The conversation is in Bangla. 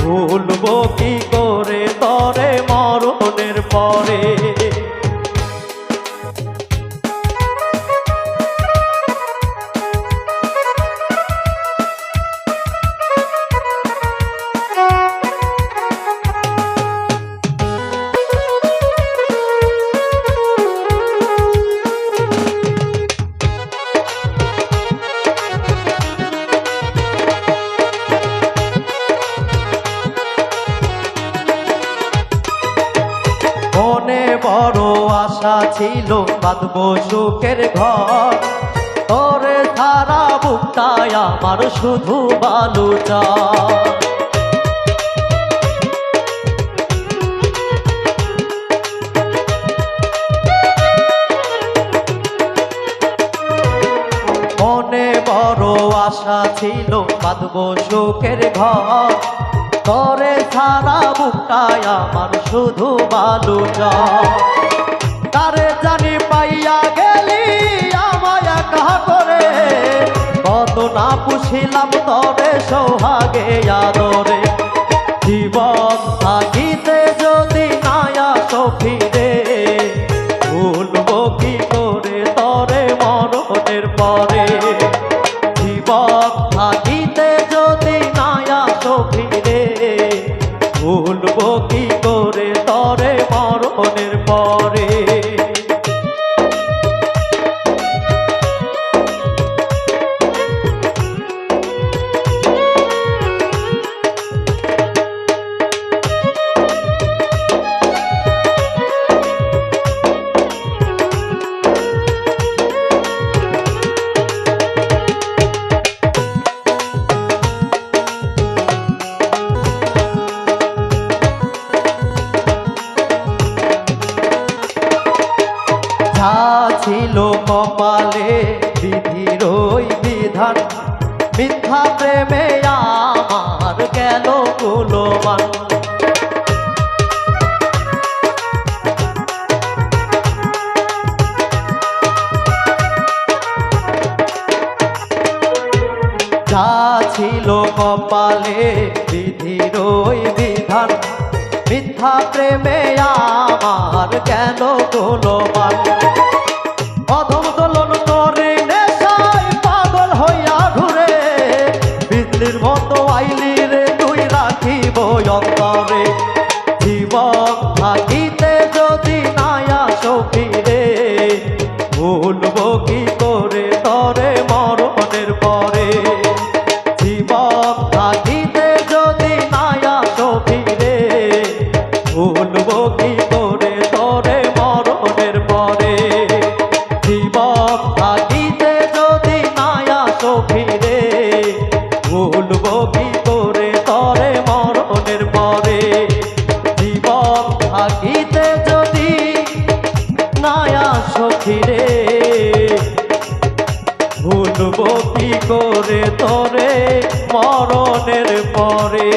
ভুলবো কি? বড় আশা ছিল, বাঁধব সুখের ঘর। তোরে সারা বুকটায় আমার শুধু বালুচা মনে বড় আশা ছিল, বাঁধব সুখের ঘর। তরে সারা বুকটায় আমার শুধু বালু তারে জানি পাইয়া গেলি আমায় একা করে। কত না পুষিলাম তরে সৌহাগে আদরে। জীবন থাকিতে যদি নায়া সফিরে ভুলবো কি করে তরে মরণের পরে? ভুলবো যা ছিল কপালে বিধির ওই বিধান মিথ্যা প্রেমে আমার গেল গুলমান যা ছিল কপালে বিধির ওই বিধান মিথ্যা প্রেমে আমার কেন অধম দোলন করে নেশায় পাগল হইয়া ঘুরে। বিজলির মতো আইলি রে, তুই রাখিব অন্তরে। জীবন থাকিতে কি করে তরে মরণের পরে।